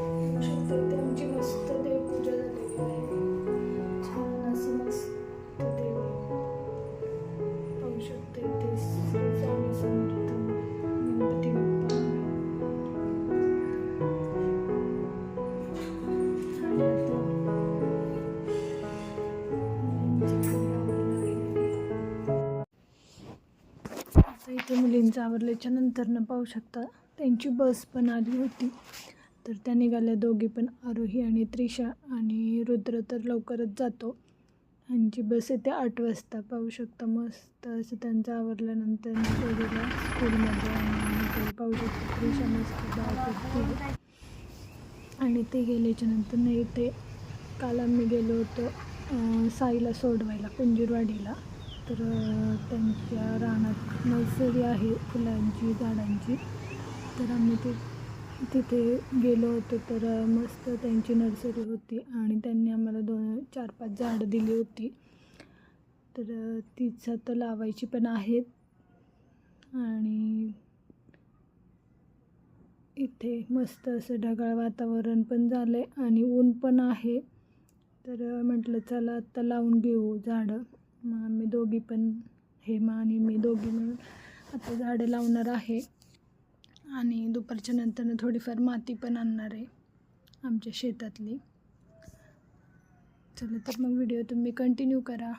बघू आमची मस्त देवपूजा झालेली आहे. छान असं मस्त देव पाहू शकते ते स्वामी समर्थ गणपती बाप्पा. आणि आता इथे मुलींचं आवरल्याच्या नंतरनं पाहू शकता. त्यांची बस पण आली होती. तर त्या निघाल्या दोघी पण आरोही आणि त्रिशा आणि रुद्र तर लवकरच जातो. त्यांची बस येते आठ वाजता. पाहू शकता मस्त असं त्यांचं आवरल्यानंतर स्कूलमध्ये आणि पाहू शकता त्रिशा मस्त आणि ते गेल्याच्यानंतर नाही ते काल आम्ही गेलो होतो साईला सोडवायला कुंजीरवाडीला. तर त्यांच्या रानात नर्सरी आहे फुलांची झाडांची. तर आम्ही ते तिथे गेलो होतो तर मस्त त्यांची नर्सरी होती आणि त्यांनी आम्हाला दोन चार पाच झाडं दिली होती. तर तिचं तीच आता लावायची पण आहेत. आणि इथे मस्त असं ढगाळ वातावरण पण झालं आहे आणि ऊन पण आहे. तर म्हटलं चला आत्ता लावून घेऊ झाडं. मग आम्ही दोघी पण हेमा आणि मी दोघी मिळून आता झाडं लावणार आहे. आणि दुपारच्या नंतरनं थोडीफार माती पण आणणार आहे आमच्या शेतातली. चला तर मग व्हिडिओ तुम्ही कंटिन्यू करा.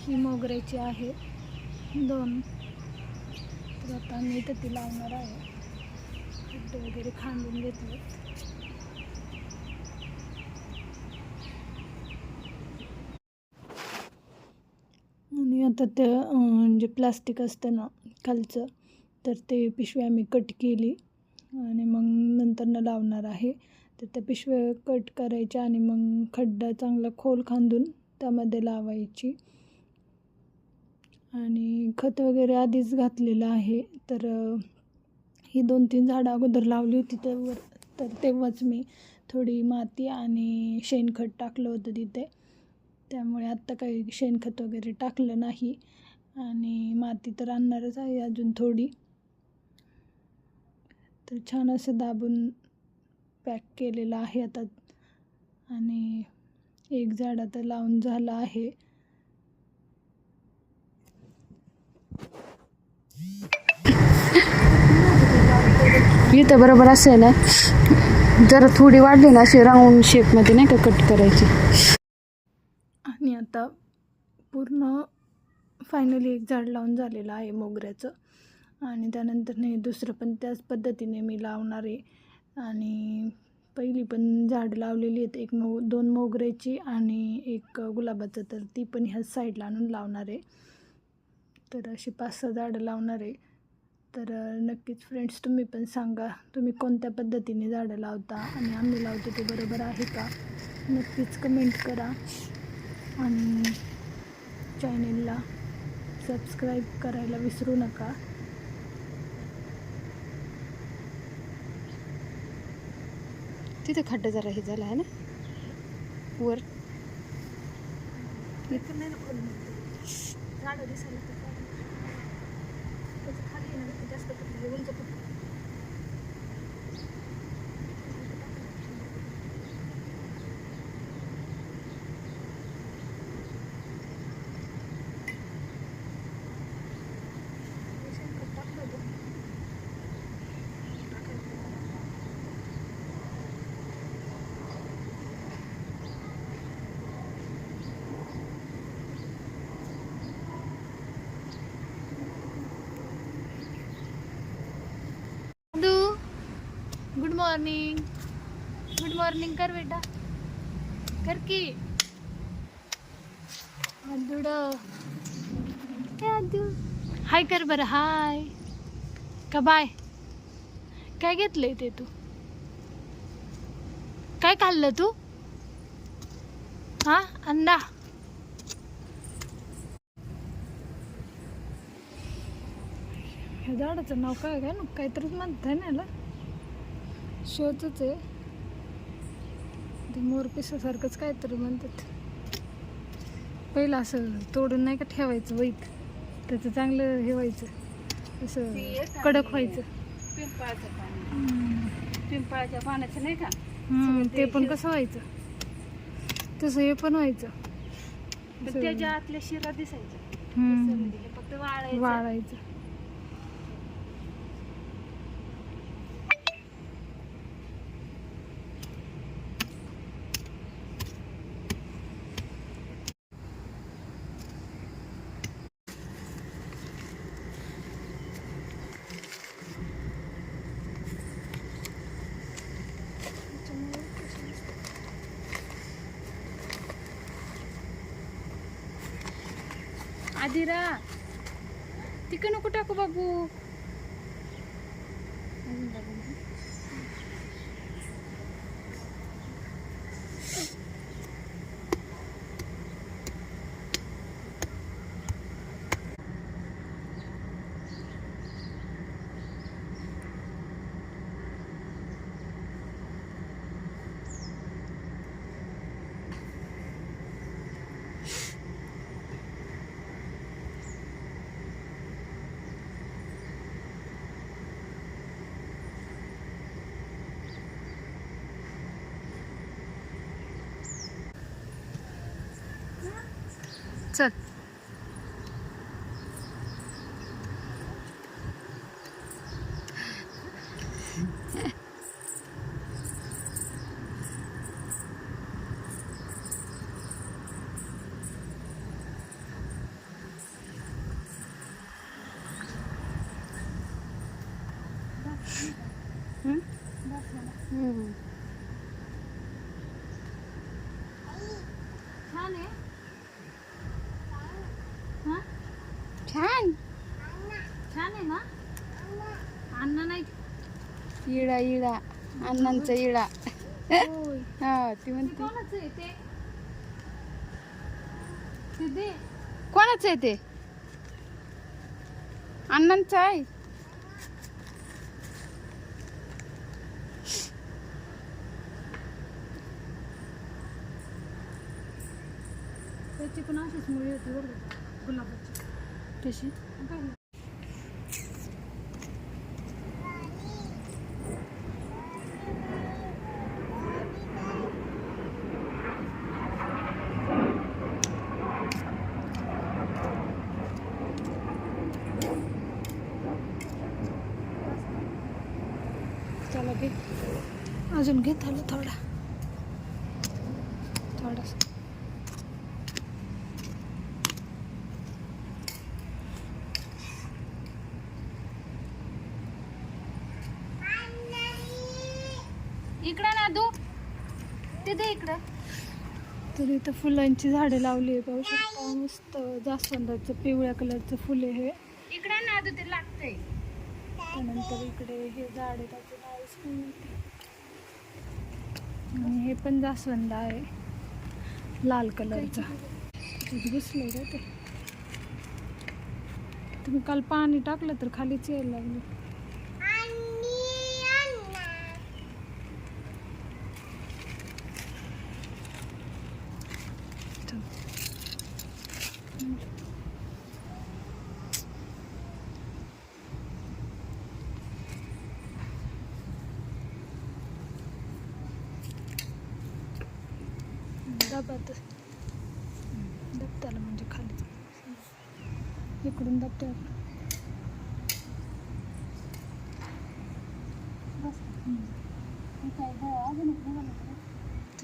ही मोगऱ्याची आहे दोन. तर आता मी तर ती लावणार आहे. खड्डे वगैरे खांदून घेतले. आणि आता ते जे प्लास्टिक असतं ना खालचं तर ते पिशवी आम्ही कट केली आणि मग नंतरनं लावणार आहे. तर त्या पिशव्या कट करायच्या आणि मग खड्डा चांगला खोल खांदून त्यामध्ये लावायची. आणि खत वगैरे आधीच घातलेलं आहे. तर ही दोन तीन झाडं अगोदर लावली होती त्यावर तर तेव्हाच मी थोडी माती आणि शेणखत टाकलं होतं तिथे. त्यामुळे आत्ता काही शेणखत वगैरे टाकलं नाही. आणि माती तर आणणारच आहे अजून थोडी. तर छान असं दाबून पॅक केलेलं आहे आता. आणि एक झाड आता लावून झालं आहे. इथं बरोबर असेल ना जर थोडी वाढली ना अशी राऊंड शेपमध्ये नाही का कट करायची. आणि आता पूर्ण फायनली एक झाड लावून झालेलं आहे मोगऱ्याचं. आणि त्यानंतर नाही दुसरं पण त्याच पद्धतीने मी लावणार आहे. आणि पहिली पण झाड लावलेली आहेत. एक मो दोन मोगऱ्याची आणि एक गुलाबाचं. तर ती पण ह्या साईडला आणून लावणार आहे. तर अशी पाच सहा झाडं लावणार आहे. तर नक्कीच फ्रेंड्स तुम्ही पण सांगा तुम्ही कोणत्या पद्धतीने झाडं लावता आणि आम्ही लावतो ते बरोबर आहे का? नक्कीच कमेंट करा. आणि चॅनेलला सबस्क्राईब करायला विसरू नका. तिथे खड्डा जरा हे झाला आहे ना? वर. झाडं दिसायला तर काय. त्याचं खाली आहे ना जास्त कुठलं उंच कुठलं टाकलं होतं. दू गुड मॉर्निंग गुड मॉर्निंग कर बेटा कर की आदुड आदू हाय कर बरं हाय का बाय काय घेतलंय ते तू काय खाल्लं तू हा अंडा ह्या झाडाचं नाव काय काय ना काहीतरीच म्हणताय ना याला शोचच आहे. ते मोरपिसासारखंच काहीतरी म्हणतात. पहिलं असं तोडून नाही का ठेवायचं वैत त्याचं चांगलं हे व्हायचं. असं कडक व्हायचं. पिंपळाचं पाणी. पिंपळाच्या पाण्याचं नाही का? ते पण कसं व्हायचं? तसं हे पण व्हायचं. त्याच्या आतल्या शिरा हम्म. म्हणजे फक्त वाळायचं. वाळायचं. आदिरा. तिकडे नको टाकू बाबू चल हम्म. छान आहे हा छान छान आहे ना अण्णा नाही इळा इळा अण्णांचा इळा होय हा ती ते म्हणते कोणाचं आहे ते ते दे कोणाचं आहे ते अण्णांचं आहे त्याची पण अशीच मुळी होती बरं का, गुलाबाची. कशी? काय? चला घे. अजून घे थांब थोडा. ते दे इकडं. तर इथं फुलांची झाडे लावली आहे पाहू शकता मस्त जास्वंदाचं पिवळ्या कलरचं फुल आहे हे. इकडं ना ते लागतंय. त्यानंतर इकडे हे झाड आहे त्याचं नावच नाही माहिती. आणि हे पण जास्वंद आहे. लाल कलरचा. घुसलंय का ते. तुम्ही काल पाणी टाकलं तर खालीच यायला लागलं चल. दबात दबताला म्हणजे खाली. इकडून दाबते आपण.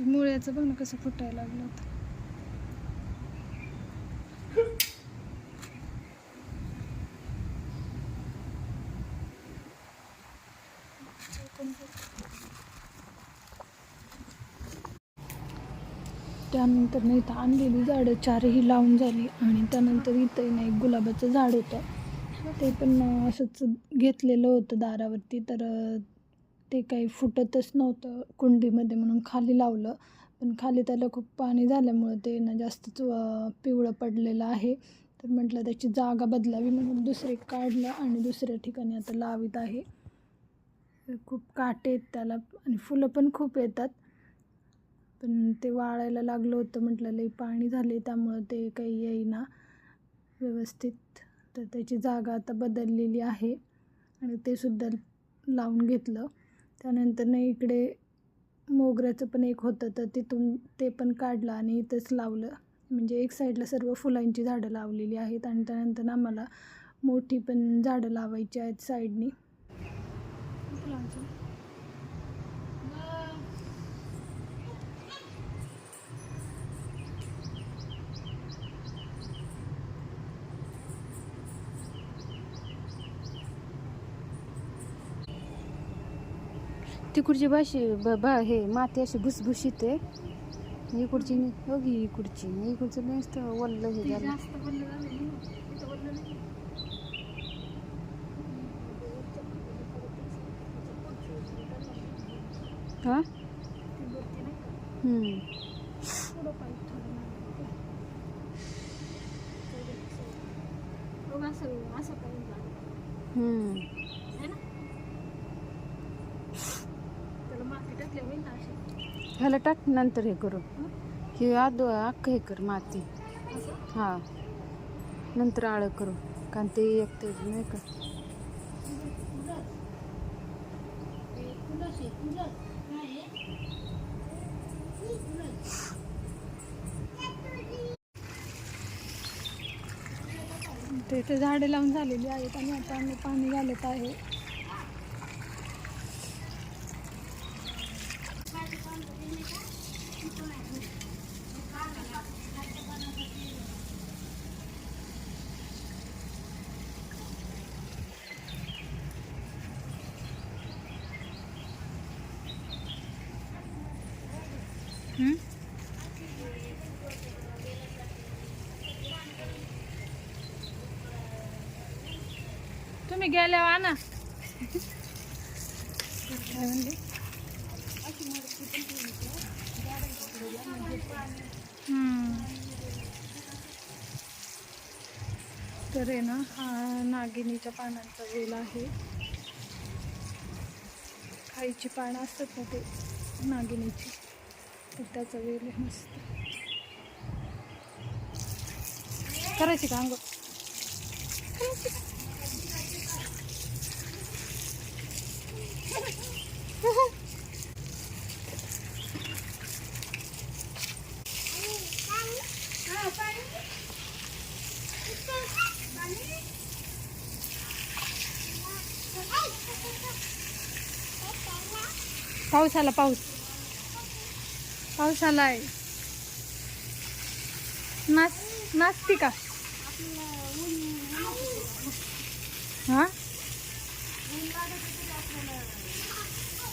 मुळ्याचं बघ ना कसं फुटायला लागलं होतं. त्यानंतर नाही इथं आणलेली झाडं चारही लावून झाली आणि त्यानंतर इथं नाही गुलाबाचं झाड होतं. ते पण असंच घेतलेलं होतं दारावरती. तर ते काही फुटतच नव्हतं कुंडीमध्ये म्हणून खाली लावलं. पण खाली त्याला खूप पाणी झाल्यामुळं ते ना जास्तच पिवळं पडलेलं आहे. तर म्हटलं त्याची जागा बदलावी म्हणून दुसरे काढलं आणि दुसऱ्या ठिकाणी आता लावित आहे. खूप काटे आहेत त्याला आणि फुलं पण खूप येतात. पण ते वाळायला लागलं होतं म्हटलं लई पाणी झाले त्यामुळं ते काही येईना व्यवस्थित. तर त्याची जागा आता बदललेली आहे आणि ते सुद्धा लावून घेतलं. त्यानंतर ना इकडे मोगऱ्याचं पण एक होतं तर तिथून ते पण काढलं आणि इथंच लावलं. म्हणजे एक साईडला सर्व फुलांची झाडं लावलेली आहेत आणि त्यानंतर ना मला मोठी पण झाडं लावायची आहेत साईडनी. तिकडची भाषी ब हे माती अशी भुसभुशीत आहे. इकडची हो की इकडची. इकडचं नुसतं वल्ल हे झालं. हा? असं असं पाहिजे लागलं. हम्म. है ना त्याला माती टाकल्या होईल ना अशी ह्याला टाक नंतर हे करू. हे? आद अख्खं हे कर माती. हा. नंतर आळं करू. कारण ते एक ते नाही का? ते झाडे लावून झालेली आहेत आणि आता आम्ही पाणी घालत आहे. हम्म? तुम्ही गेल्यावर आणा काय म्हणले हम्म. तर आहे ना हा नागिनीच्या पानांचा वेल आहे. खायची पानं असतात ना ते नागिनीची तर त्याचा वेल आहे मस्त. करायची का अंग पाऊस आला पाऊस. पाऊस आलाय. नाच नाचती का हा?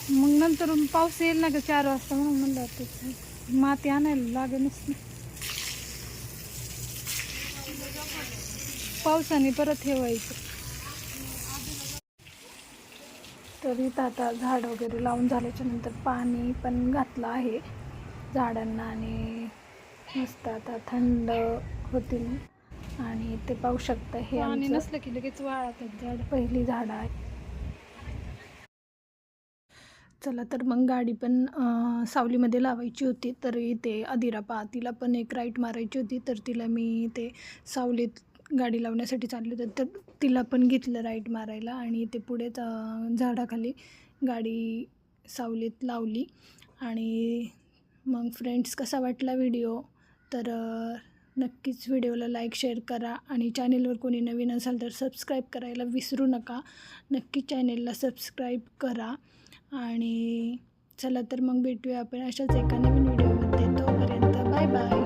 मग नंतर पाऊस येईल ना ग चार वाजता म्हणून म्हणलं होतं माती आणायला लागेलच ना. पावसाने परत ठेवायचं. तर इथं आता झाड वगैरे लावून झाल्याच्यानंतर पाणी पण घातलं आहे. झाडांना आणि मस्त आता थंड होतील. आणि ते पाहू शकता हे आमचं नसलं की लगेच वाळतात झाड. पहिली झाडं आहे. चला तर मग गाडी पण सावलीमध्ये लावायची होती तर इथे अदिरा पा तिला पण एक राईट मारायची होती तर तिला मी ते सावलीत गाडी लावण्यासाठी चालले होते तर तिला पण घेतलं राईट मारायला आणि ते पुढे झाडाखाली गाडी सावलीत लावली. आणि मग फ्रेंड्स कसा वाटला व्हिडिओ तर नक्कीच व्हिडिओला लाईक शेअर करा आणि चॅनेलवर कोणी नवीन असाल तर सबस्क्राईब करायला विसरू नका. नक्की चॅनेलला सबस्क्राईब करा. आणि चला तर मग भेटूया आपण अशाच एका नवीन व्हिडिओमध्ये तोपर्यंत बाय बाय